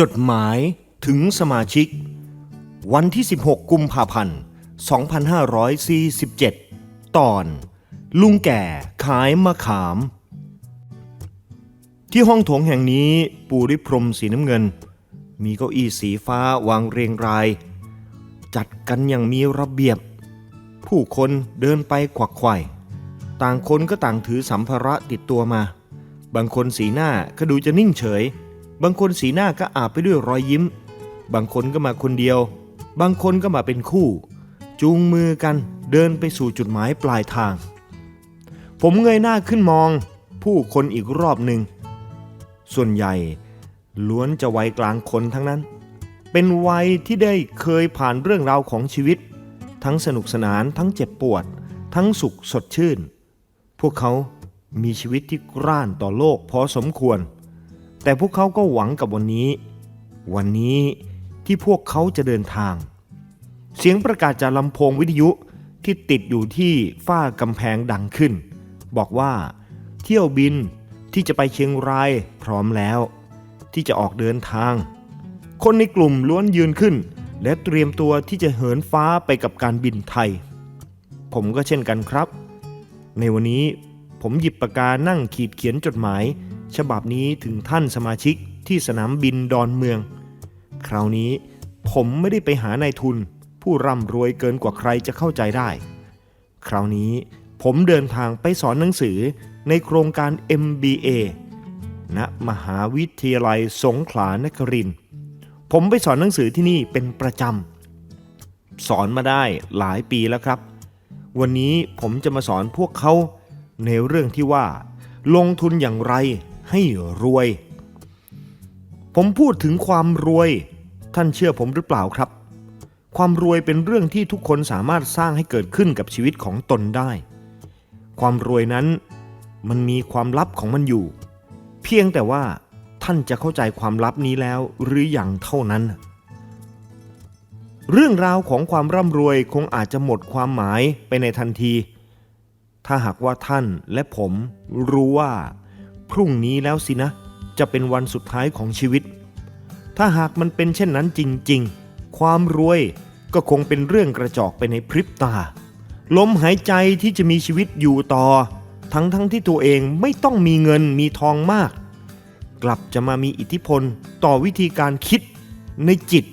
จดหมายถึงสมาชิก วันที่ 16 กุมภาพันธ์ 2547 ตอน ลุงแก่ขายมะขาม ที่ห้องโถงแห่งนี้ปูด้วยพรมสีน้ำเงิน มีเก้าอี้สีฟ้าวางเรียงราย จัดกันอย่างมีระเบียบ ผู้คนเดินไปขวักไขว่ต่างคนก็ต่างถือสัมภาระติดตัวมา บางคนสีหน้าก็ดูจะนิ่งเฉย บางคนสีหน้าก็อาบไปด้วยรอยยิ้ม บางคนก็มาคนเดียว บางคนก็มาเป็นคู่ จูงมือกันเดินไปสู่จุดหมายปลายทาง ผมเงยหน้าขึ้นมอง ผู้คนอีกรอบหนึ่ง ส่วนใหญ่ล้วนจะวัยกลางคนทั้งนั้น เป็นวัยที่ได้เคยผ่านเรื่องราวของชีวิต ทั้งสนุกสนานทั้งเจ็บปวด ทั้งสุขสดชื่น พวกเขามีชีวิตที่กร้านต่อโลกพอสมควร แต่พวกเขาก็หวังกับวันนี้ วันนี้ที่พวกเขาจะเดินทาง เสียงประกาศจากลำโพงวิทยุที่ติดอยู่ที่ฝ้ากำแพงดังขึ้น บอกว่า เที่ยวบินที่จะไปเชียงรายพร้อมแล้ว ที่จะออกเดินทาง คนในกลุ่มล้วนยืนขึ้น และเตรียมตัวที่จะเหินฟ้าไปกับการบินไทย ผมก็เช่นกันครับ ในวันนี้ผมหยิบปากกานั่งขีดเขียนจดหมาย ฉบับนี้ถึงท่านสมาชิกที่สนามบินดอนเมือง คราวนี้ผมไม่ได้ไปหานายทุน ผู้ร่ำรวยเกินกว่าใครจะเข้าใจได้ คราวนี้ผมเดินทางไปสอนหนังสือในโครงการ MBA ณมหาวิทยาลัยสงขลานครินทร์ผมไปสอนหนังสือที่นี่เป็นประจำ สอนมาได้หลายปีแล้วครับ วันนี้ผมจะมาสอนพวกเขาในเรื่องที่ว่า ลงทุนอย่างไร ให้รวย ผมพูดถึงความรวย ท่านเชื่อผมหรือเปล่าครับ ความรวยเป็นเรื่องที่ทุกคนสามารถสร้างให้เกิดขึ้นกับชีวิตของตนได้ ความรวยนั้นมันมีความลับของมันอยู่ เพียงแต่ว่าท่านจะเข้าใจความลับนี้แล้วหรืออยังเท่านั้น เรื่องราวของความร่ำรวยคงอาจจะหมดความหมายไปในทันที ถ้าหากว่าท่านและผมรู้ว่า พรุ่งนี้แล้วสินะ จะเป็นวันสุดท้ายของชีวิต ถ้าหากมันเป็นเช่นนั้นจริง ๆ ความรวยก็คงเป็นเรื่องกระจอกไปในพริบตา ลมหายใจที่จะมีชีวิตอยู่ต่อ ทั้งๆทที่ตัวเองไม่ต้องมีเงินมีทองมาก กลับจะมามีอิทธิพลต่อวิธีการคิดในจิต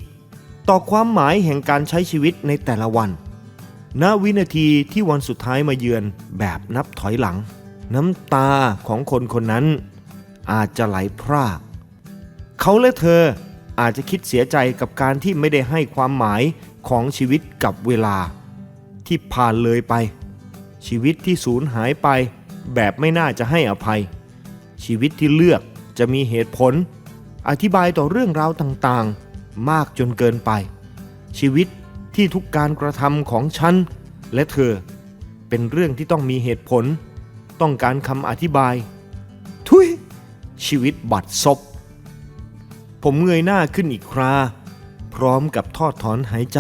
ต่อความหมายแห่งการใช้ชีวิตในแต่ละวัน ณวินาทีที่วันสุดท้ายมาเยือนแบบนับถอยหลัง น้ำตาของคนคนนั้น อาจจะไหลพราก เขาและเธออาจจะคิดเสียใจกับการที่ไม่ได้ให้ความหมายของชีวิตกับเวลา ที่ผ่านเลยไป ชีวิตที่สูญหายไปแบบไม่น่าจะให้อภัย ชีวิตที่เลือกจะมีเหตุผล อธิบายต่อเรื่องราวต่างๆ มากจนเกินไป ชีวิตที่ทุกการกระทำของฉันและเธอ เป็นเรื่องที่ต้องมีเหตุผล ต้องการคำอธิบาย ทุย ชีวิตบัดซบ ผมเงยหน้าขึ้นอีกครา พร้อมกับทอดถอนหายใจ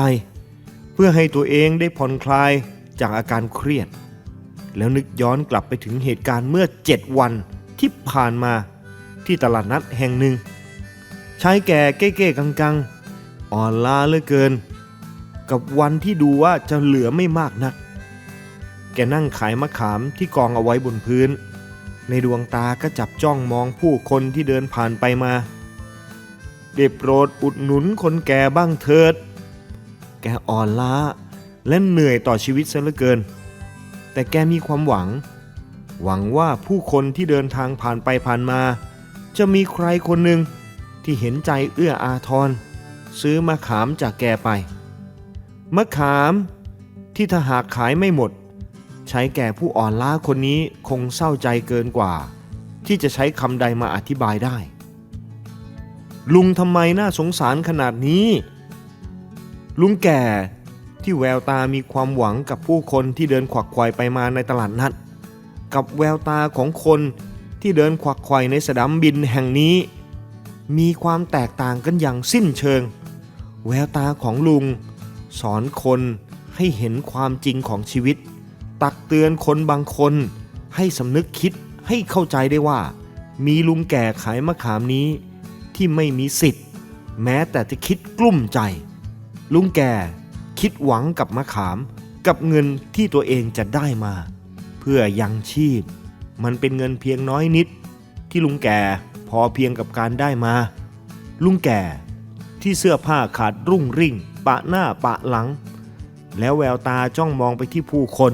เพื่อให้ตัวเองได้ผ่อนคลายจากอาการเครียด แล้วนึกย้อนกลับไปถึงเหตุการณ์เมื่อเจ็ดวันที่ผ่านมาที่ตลาดนัดแห่งหนึ่งชายแก่เก้ๆกังๆ อ่อนล้าเหลือเกิน กับวันที่ดูว่าจะเหลือไม่มากนัก แกนั่งขายมะขามที่กองเอาไว้บนพื้น ในดวงตาก็จับจ้องมองผู้คนที่เดินผ่านไปมาได้โปรดอุดหนุนคนแก่บ้างเถิด แกอ่อนล้าและเหนื่อยต่อชีวิตซะเหลือเกิน แต่แกมีความหวัง หวังว่าผู้คนที่เดินทางผ่านไปผ่านมา จะมีใครคนหนึ่งที่เห็นใจเอื้ออาทร ซื้อมะขามจากแกไป มะขามที่ถ้าหากขายไม่หมด ใช้แก่ผู้อ่อนล้าคนนี้คงเศร้าใจเกินกว่า ที่จะใช้คำใดมาอธิบายได้ ลุงทำไมน่าสงสารขนาดนี้ ลุงแก่ที่แววตามีความหวังกับผู้คนที่เดินขวักไขวไปมาในตลาดนัด กับแววตาของคนที่เดินขวักไขวในสนามบินแห่งนี้ มีความแตกต่างกันอย่างสิ้นเชิง แววตาของลุง สอนคนให้เห็นความจริงของชีวิต ตักเตือนคนบางคน ให้สำนึกคิดให้เข้าใจได้ว่า มีลุงแก่ขายมะขามนี้ ที่ไม่มีสิทธิ์ แม้แต่จะคิดกลุ้มใจ ลุงแกคิดหวังกับมะขามกับเงินที่ตัวเองจะได้มา เพื่อยังชีพ มันเป็นเงินเพียงน้อยนิด ที่ลุงแก่พอเพียงกับการได้มา ลุงแก่ที่เสื้อผ้าขาดรุ่งริ่ง ปะหน้าปะหลัง แล้วแววตาจ้องมองไปที่ผู้คน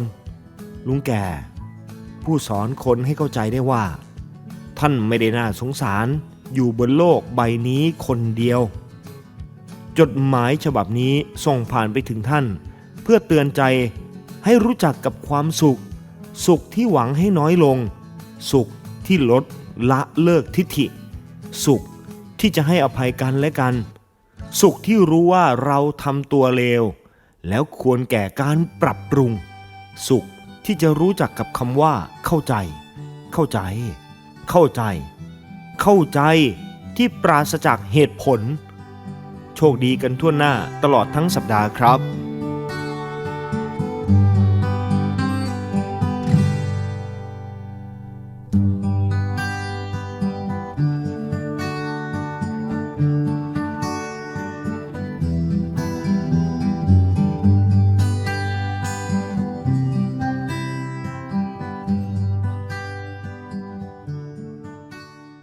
ลุงแก่ ผู้สอนคนให้เข้าใจได้ว่า ท่านไม่ได้น่าสงสารอยู่บนโลกใบนี้คนเดียว จดหมายฉบับนี้ส่งผ่านไปถึงท่าน เพื่อเตือนใจให้รู้จักกับความสุข สุขที่หวังให้น้อยลง สุขที่ลดละเลิกทิฐิ สุขที่จะให้อภัยกันและกัน สุขที่รู้ว่าเราทำตัวเลว แล้วควรแก่การปรับปรุง สุข ที่จะรู้จักกับคำว่า เข้าใจ เข้าใจ เข้าใจ เข้าใจที่ปราศจากเหตุผล โชคดีกันทั่วหน้าตลอดทั้งสัปดาห์ครับ